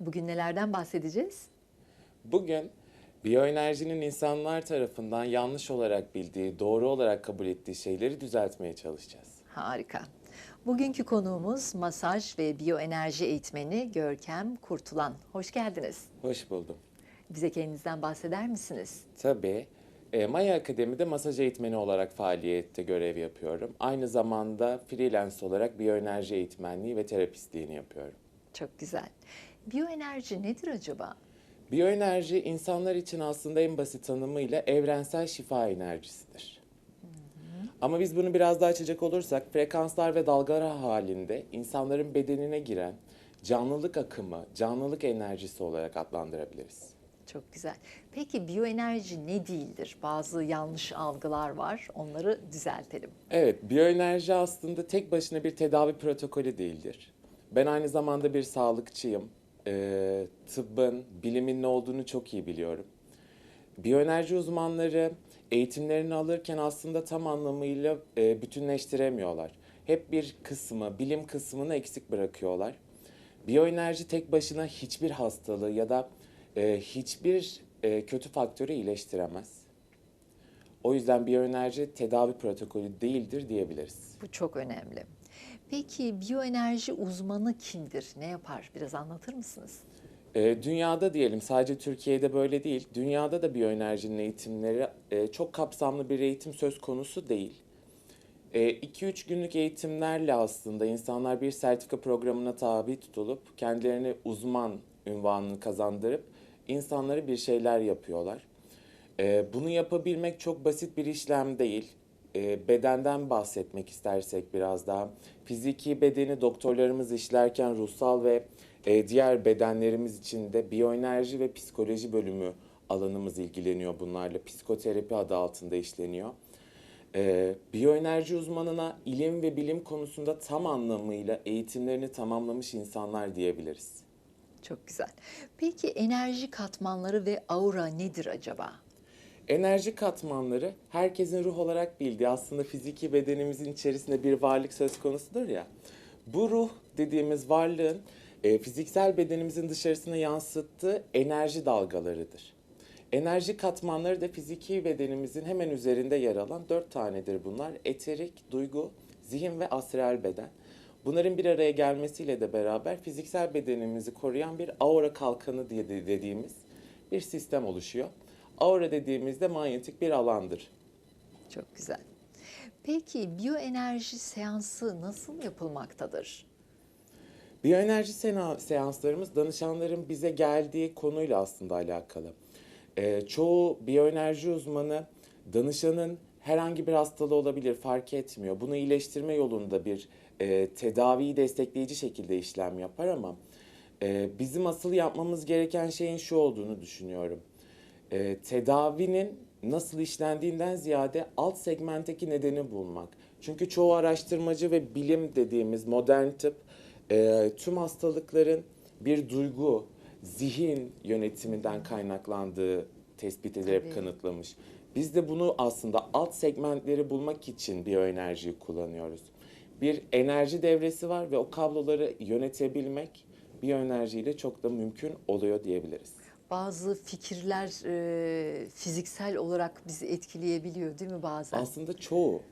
Bugün nelerden bahsedeceğiz? Bugün biyoenerjinin insanlar tarafından yanlış olarak bildiği, doğru olarak kabul ettiği şeyleri düzeltmeye çalışacağız. Harika. Bugünkü konuğumuz masaj ve biyoenerji eğitmeni Görkem Kurtulan. Hoş geldiniz. Hoş buldum. Bize kendinizden bahseder misiniz? Tabii. E, Maya Akademi'de masaj eğitmeni olarak faaliyette görev yapıyorum. Aynı zamanda freelance olarak biyoenerji eğitmenliği ve terapistliğini yapıyorum. Çok güzel. Biyoenerji nedir acaba? Biyoenerji insanlar için aslında en basit tanımıyla evrensel şifa enerjisidir. Ama biz bunu biraz daha açacak olursak frekanslar ve dalgalar halinde insanların bedenine giren canlılık akımı, canlılık enerjisi olarak adlandırabiliriz. Çok güzel. Peki biyoenerji ne değildir? Bazı yanlış algılar var. Onları düzeltelim. Evet, biyoenerji aslında tek başına bir tedavi protokolü değildir. Ben aynı zamanda bir sağlıkçıyım. Ee, tıbbın, bilimin ne olduğunu çok iyi biliyorum. Biyoenerji uzmanları eğitimlerini alırken aslında tam anlamıyla e, bütünleştiremiyorlar. Hep bir kısmı, bilim kısmını eksik bırakıyorlar. Biyoenerji tek başına hiçbir hastalığı ya da e, hiçbir e, kötü faktörü iyileştiremez. O yüzden biyoenerji tedavi protokolü değildir diyebiliriz. Bu çok önemli. Peki biyoenerji uzmanı kimdir? Ne yapar? Biraz anlatır mısınız? E, dünyada diyelim sadece Türkiye'de böyle değil. Dünyada da biyoenerjinin eğitimleri e, çok kapsamlı bir eğitim söz konusu değil. 2-3 günlük eğitimlerle aslında insanlar bir sertifika programına tabi tutulup kendilerine uzman ünvanını kazandırıp insanlara bir şeyler yapıyorlar. E, bunu yapabilmek çok basit bir işlem değil. E, bedenden bahsetmek istersek biraz daha. Fiziki bedeni doktorlarımız işlerken ruhsal ve e, diğer bedenlerimiz için de biyoenerji ve psikoloji bölümü alanımız ilgileniyor bunlarla. Psikoterapi adı altında işleniyor. E, biyoenerji uzmanına ilim ve bilim konusunda tam anlamıyla eğitimlerini tamamlamış insanlar diyebiliriz. Çok güzel. Peki enerji katmanları ve aura nedir acaba? Enerji katmanları herkesin ruh olarak bildiği aslında fiziki bedenimizin içerisinde bir varlık söz konusudur ya. Bu ruh dediğimiz varlığın e, fiziksel bedenimizin dışarısına yansıttığı enerji dalgalarıdır. Enerji katmanları da fiziki bedenimizin hemen üzerinde yer alan dört tanedir bunlar. Eterik, duygu, zihin ve astral beden. Bunların bir araya gelmesiyle de beraber fiziksel bedenimizi koruyan bir aura kalkanı diye de dediğimiz bir sistem oluşuyor. Aura dediğimizde manyetik bir alandır. Çok güzel. Peki biyoenerji seansı nasıl yapılmaktadır? Biyoenerji seanslarımız danışanların bize geldiği konuyla aslında alakalı. Ee, çoğu biyoenerji uzmanı danışanın herhangi bir hastalığı olabilir fark etmiyor. Bunu iyileştirme yolunda bir e, tedaviyi destekleyici şekilde işlem yapar ama e, bizim asıl yapmamız gereken şeyin şu olduğunu düşünüyorum. E, tedavinin nasıl işlendiğinden ziyade alt segmentteki nedeni bulmak. Çünkü çoğu araştırmacı ve bilim dediğimiz modern tıp e, tüm hastalıkların bir duygu, zihin yönetiminden kaynaklandığı tespit edilerek Tabii. kanıtlamış. Biz de bunu aslında alt segmentleri bulmak için biyoenerjiyi kullanıyoruz. Bir enerji devresi var ve o kabloları yönetebilmek biyoenerjiyle çok da mümkün oluyor diyebiliriz. Bazı fikirler e, fiziksel olarak bizi etkileyebiliyor değil mi bazen? Aslında çoğu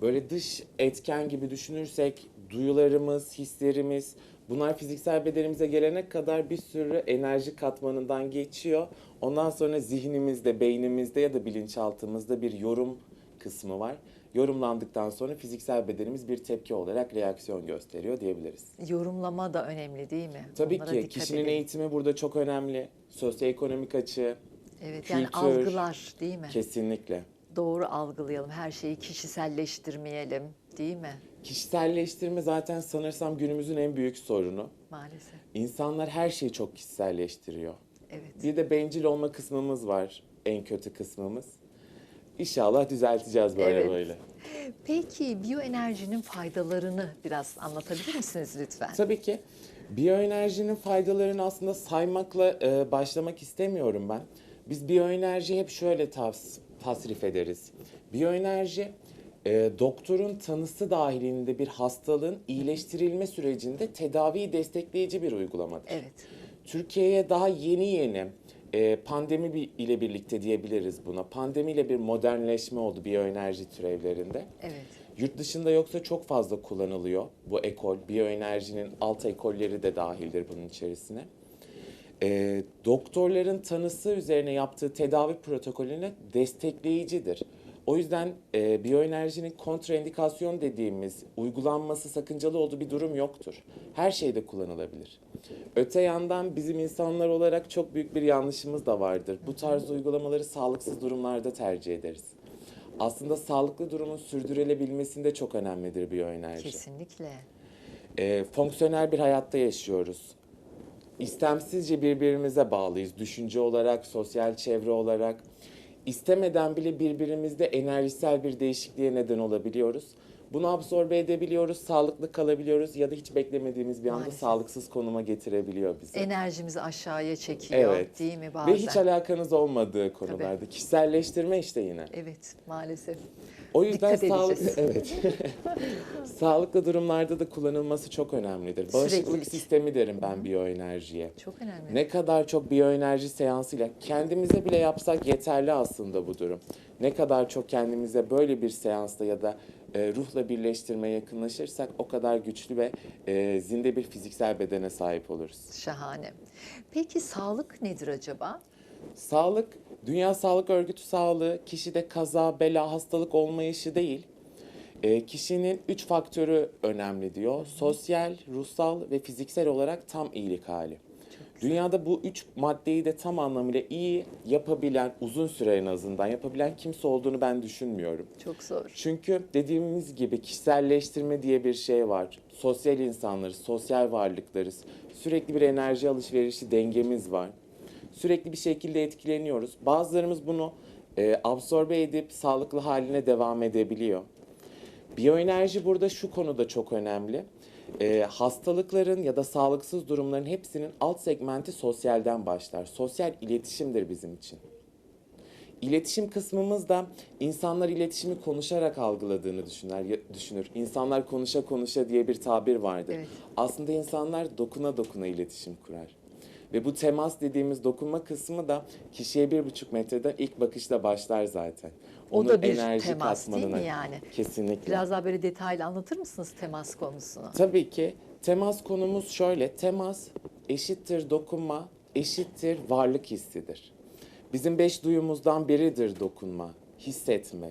böyle dış etken gibi düşünürsek duyularımız, hislerimiz bunlar fiziksel bedenimize gelene kadar bir sürü enerji katmanından geçiyor. Ondan sonra zihnimizde, beynimizde ya da bilinçaltımızda bir yorum kısmı var. Yorumlandıktan sonra fiziksel bedenimiz bir tepki olarak reaksiyon gösteriyor diyebiliriz. Yorumlama da önemli değil mi? Tabii Onlara ki kişinin edelim. eğitimi burada çok önemli. Sosyoekonomik açı Evet yani kültür, algılar değil mi? kesinlikle. Doğru algılayalım. Her şeyi kişiselleştirmeyelim değil mi? Kişiselleştirme zaten sanırsam günümüzün en büyük sorunu. Maalesef. İnsanlar her şeyi çok kişiselleştiriyor. Evet. Bir de bencil olma kısmımız var. En kötü kısmımız. İnşallah düzelteceğiz böyle Evet. böyle. Peki biyoenerjinin faydalarını biraz anlatabilir misiniz lütfen? Tabii ki biyoenerjinin faydalarını aslında saymakla e, başlamak istemiyorum ben. Biz biyoenerji hep şöyle tavs- tasrif ederiz. Biyoenerji e, doktorun tanısı dahilinde bir hastalığın iyileştirilme sürecinde tedaviyi destekleyici bir uygulamadır. Evet. Türkiye'ye daha yeni yeni e, pandemi bi- ile birlikte diyebiliriz buna. Pandemiyle bir modernleşme oldu biyoenerji türevlerinde. Evet. Yurt dışında yoksa çok fazla kullanılıyor bu ekol. Biyoenerjinin alt ekolleri de dahildir bunun içerisine. E, doktorların tanısı üzerine yaptığı tedavi protokolüne destekleyicidir. O yüzden e, biyoenerjinin kontraindikasyon dediğimiz uygulanması sakıncalı olduğu bir durum yoktur. Her şeyde kullanılabilir. Öte yandan bizim insanlar olarak çok büyük bir yanlışımız da vardır. Bu tarz uygulamaları sağlıksız durumlarda tercih ederiz. Aslında sağlıklı durumun sürdürülebilmesinde çok önemlidir biyoenerji. Kesinlikle. E, fonksiyonel bir hayatta yaşıyoruz. İstemsizce birbirimize bağlıyız. Düşünce olarak, sosyal çevre olarak. İstemeden bile birbirimizde enerjisel bir değişikliğe neden olabiliyoruz. Bunu absorbe edebiliyoruz, sağlıklı kalabiliyoruz ya da hiç beklemediğimiz bir anda Maalesef. sağlıksız konuma getirebiliyor bizi. Enerjimizi aşağıya çekiyor Evet. değil mi bazen? Ve hiç alakanız olmadığı konularda. Kişiselleştirme işte yine. Evet maalesef. O yüzden sağlık evet. sağlıklı durumlarda da kullanılması çok önemlidir. Bağışıklık Süreklilik. sistemi derim ben biyoenerjiye. Çok önemli. Ne kadar çok biyoenerji seansıyla kendimize bile yapsak yeterli aslında bu durum. Ne kadar çok kendimize böyle bir seansla ya da e, ruhla birleştirmeye yakınlaşırsak o kadar güçlü ve e, zinde bir fiziksel bedene sahip oluruz. Şahane. Peki sağlık nedir acaba? Sağlık, Dünya Sağlık Örgütü sağlığı kişide kaza, bela, hastalık olmayışı değil. E, kişinin üç faktörü önemli diyor. Sosyal, ruhsal ve fiziksel olarak tam iyilik hali. Dünyada bu üç maddeyi de tam anlamıyla iyi yapabilen, uzun süre en azından yapabilen kimse olduğunu ben düşünmüyorum. Çok zor. Çünkü dediğimiz gibi kişiselleştirme diye bir şey var. Sosyal insanlarız, sosyal varlıklarız. Sürekli bir enerji alışverişi dengemiz var. Sürekli bir şekilde etkileniyoruz. Bazılarımız bunu e, absorbe edip sağlıklı haline devam edebiliyor. Biyoenerji burada şu konuda çok önemli. E, hastalıkların ya da sağlıksız durumların hepsinin alt segmenti sosyalden başlar. Sosyal iletişimdir bizim için. İletişim kısmımız da insanlar iletişimi konuşarak algıladığını düşünür. düşünür. İnsanlar konuşa konuşa diye bir tabir vardır. Evet. Aslında insanlar dokuna dokuna iletişim kurar. Ve bu temas dediğimiz dokunma kısmı da kişiye bir buçuk metreden ilk bakışla başlar zaten. O da bir temas değil mi yani? Kesinlikle. Biraz daha böyle detaylı anlatır mısınız temas konusunu? Tabii ki temas konumuz şöyle. Temas eşittir dokunma, eşittir varlık hissidir. Bizim beş duyumuzdan biridir dokunma, hissetme.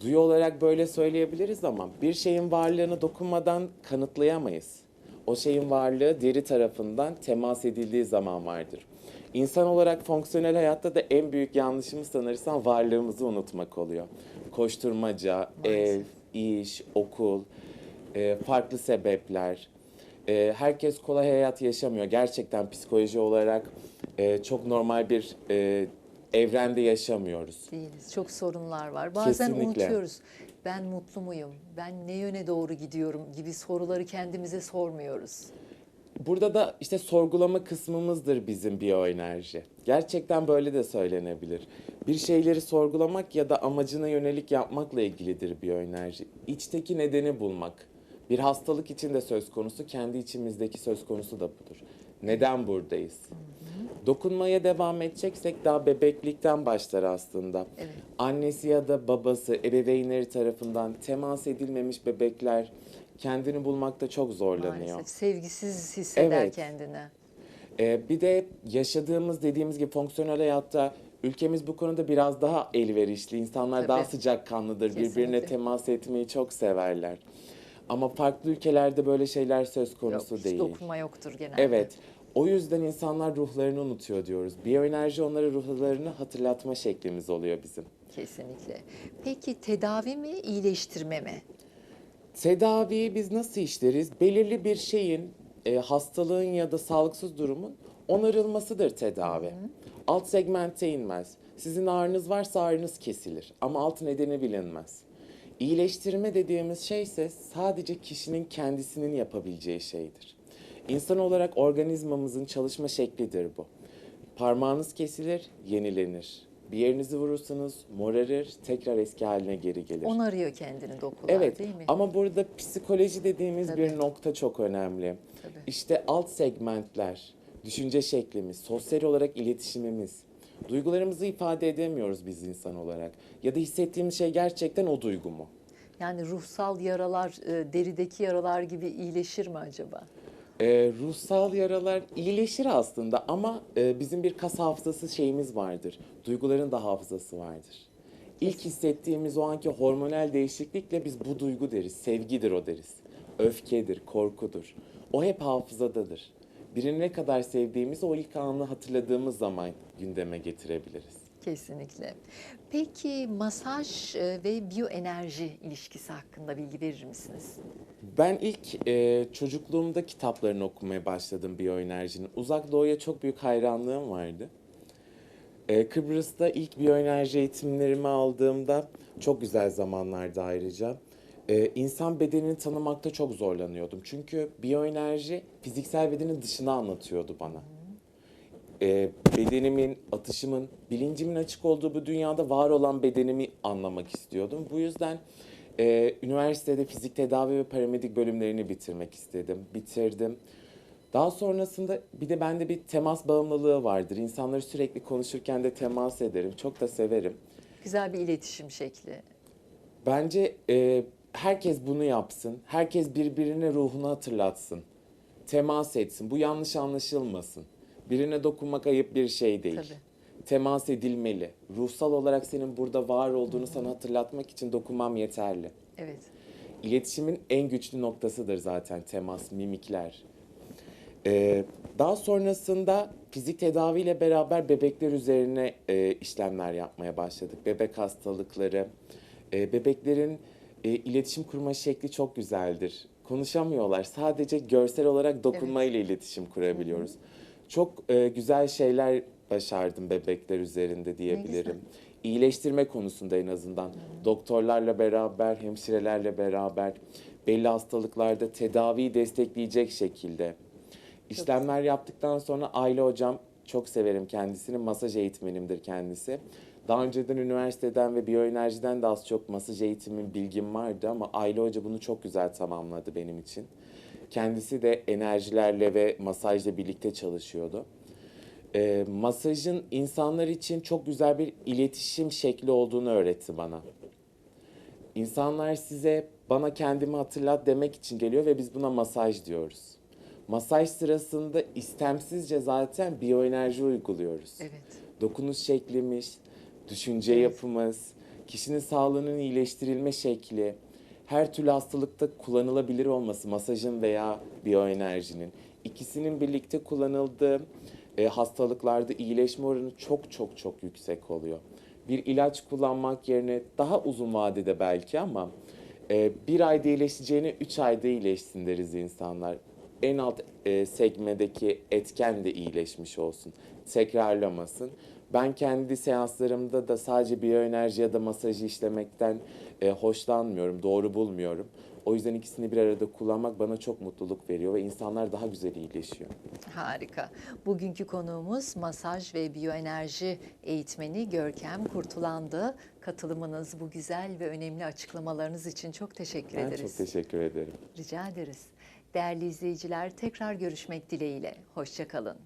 Duyu olarak böyle söyleyebiliriz ama bir şeyin varlığını dokunmadan kanıtlayamayız. O şeyin varlığı deri tarafından temas edildiği zaman vardır. İnsan olarak fonksiyonel hayatta da en büyük yanlışımız sanırsam varlığımızı unutmak oluyor. Koşturmaca, ev, iş, okul, e, farklı sebepler. E, herkes kolay hayat yaşamıyor. Gerçekten psikoloji olarak e, çok normal bir evrende yaşamıyoruz. Değiliz. Çok sorunlar var. Bazen Kesinlikle. unutuyoruz. Ben mutlu muyum? Ben ne yöne doğru gidiyorum gibi soruları kendimize sormuyoruz. Burada da işte sorgulama kısmımızdır bizim biyoenerji. Gerçekten böyle de söylenebilir. Bir şeyleri sorgulamak ya da amacına yönelik yapmakla ilgilidir biyoenerji. İçteki nedeni bulmak. Bir hastalık için de söz konusu, kendi içimizdeki söz konusu da budur. Neden buradayız? Dokunmaya devam edeceksek daha bebeklikten başlar aslında. Evet. Annesi ya da babası, ebeveynleri tarafından temas edilmemiş bebekler kendini bulmakta çok zorlanıyor. Maalesef sevgisiz hisseder Evet. kendini. Ee, bir de yaşadığımız dediğimiz gibi fonksiyonel hayatta ülkemiz bu konuda biraz daha elverişli. İnsanlar daha Tabii. sıcakkanlıdır. Birbirine Kesinlikle. temas etmeyi çok severler. Ama farklı ülkelerde böyle şeyler söz Yok, konusu hiç değil. dokunma yoktur genelde. Evet. O yüzden insanlar ruhlarını unutuyor diyoruz. Biyoenerji onlara ruhlarını hatırlatma şeklimiz oluyor bizim. Kesinlikle. Peki tedavi mi, iyileştirme mi? Tedaviyi biz nasıl işleriz? Belirli bir şeyin, e, hastalığın ya da sağlıksız durumun onarılmasıdır tedavi. Alt segmente inmez. Sizin ağrınız varsa ağrınız kesilir ama alt nedeni bilinmez. İyileştirme dediğimiz şey ise sadece kişinin kendisinin yapabileceği şeydir. İnsan olarak organizmamızın çalışma şeklidir bu. Parmağınız kesilir, yenilenir. Bir yerinizi vurursanız morarır, tekrar eski haline geri gelir. Onarıyor kendini dokular Evet değil mi? ama burada psikoloji dediğimiz Tabii. bir nokta çok önemli. Tabii. İşte alt segmentler, düşünce şeklimiz, sosyal olarak iletişimimiz. Duygularımızı ifade edemiyoruz biz insan olarak. Ya da hissettiğimiz şey gerçekten o duygu mu? Yani ruhsal yaralar e, derideki yaralar gibi iyileşir mi acaba? Ee, ruhsal yaralar iyileşir aslında ama e, bizim bir kas hafızası şeyimiz vardır. Duyguların da hafızası vardır. İlk hissettiğimiz o anki hormonal değişiklikle biz bu duygu deriz. Sevgidir o deriz. Öfkedir, korkudur. O hep hafızadadır. Birini ne kadar sevdiğimizi o ilk anı hatırladığımız zaman gündeme getirebiliriz. Kesinlikle. Peki masaj e, ve biyoenerji ilişkisi hakkında bilgi verir misiniz? Ben ilk e, çocukluğumda kitaplarını okumaya başladım biyoenerjinin. Uzak Doğu'ya çok büyük hayranlığım vardı. E, Kıbrıs'ta ilk biyoenerji eğitimlerimi aldığımda çok güzel zamanlardı ayrıca. E, insan bedenini tanımakta çok zorlanıyordum. Çünkü biyoenerji fiziksel bedenin dışına anlatıyordu bana. E, bedenimin, atışımın, bilincimin açık olduğu bu dünyada var olan bedenimi anlamak istiyordum. Bu yüzden e, üniversitede fizik tedavi ve paramedik bölümlerini bitirmek istedim. Bitirdim. Daha sonrasında bir de bende bir temas bağımlılığı vardır. İnsanları sürekli konuşurken de temas ederim. Çok da severim. Güzel bir iletişim şekli. Bence e, herkes bunu yapsın. Herkes birbirine ruhunu hatırlatsın. Temas etsin. Bu yanlış anlaşılmasın. Birine dokunmak ayıp bir şey değil. Tabii. Temas edilmeli. Ruhsal olarak senin burada var olduğunu sana hatırlatmak için dokunmam yeterli. Evet. İletişimin en güçlü noktasıdır zaten temas, mimikler. Ee, daha sonrasında fizik tedaviyle beraber bebekler üzerine e, işlemler yapmaya başladık. Bebek hastalıkları. E, bebeklerin e, iletişim kurma şekli çok güzeldir. Konuşamıyorlar. Sadece görsel olarak dokunma ile iletişim kurabiliyoruz. Çok e, güzel şeyler başardım bebekler üzerinde diyebilirim. İyileştirme konusunda en azından doktorlarla beraber, hemşirelerle beraber belli hastalıklarda tedaviyi destekleyecek şekilde işlemler yaptıktan sonra Ayla hocam çok severim kendisini. Masaj eğitmenimdir kendisi. Daha önceden üniversiteden ve biyoenerjiden de az çok masaj eğitimin bilgim vardı ama Ayla hoca bunu çok güzel tamamladı benim için. Kendisi de enerjilerle ve masajla birlikte çalışıyordu. Ee, masajın insanlar için çok güzel bir iletişim şekli olduğunu öğretti bana. İnsanlar size bana kendimi hatırlat demek için geliyor ve biz buna masaj diyoruz. Masaj sırasında istemsizce zaten biyoenerji uyguluyoruz. Evet. Dokunuş şeklimiz, düşünce yapımız, kişinin sağlığının iyileştirilme şekli, her türlü hastalıkta kullanılabilir olması masajın veya biyoenerjinin ikisinin birlikte kullanıldığı e, hastalıklarda iyileşme oranı çok çok çok yüksek oluyor. Bir ilaç kullanmak yerine daha uzun vadede belki ama e, bir ayda iyileşeceğine üç ayda iyileşsin deriz insanlar. En alt e, segmedeki etken de iyileşmiş olsun. Tekrarlamasın. Ben kendi seanslarımda da sadece biyoenerji ya da masajı işlemekten e, hoşlanmıyorum, doğru bulmuyorum. O yüzden ikisini bir arada kullanmak bana çok mutluluk veriyor ve insanlar daha güzel iyileşiyor. Harika. Bugünkü konuğumuz masaj ve biyoenerji eğitmeni Görkem Kurtulan'dı. Katılımınız, bu güzel ve önemli açıklamalarınız için çok teşekkür Ben ederiz. çok teşekkür ederim. Rica ederiz. Değerli izleyiciler tekrar görüşmek dileğiyle. Hoşçakalın.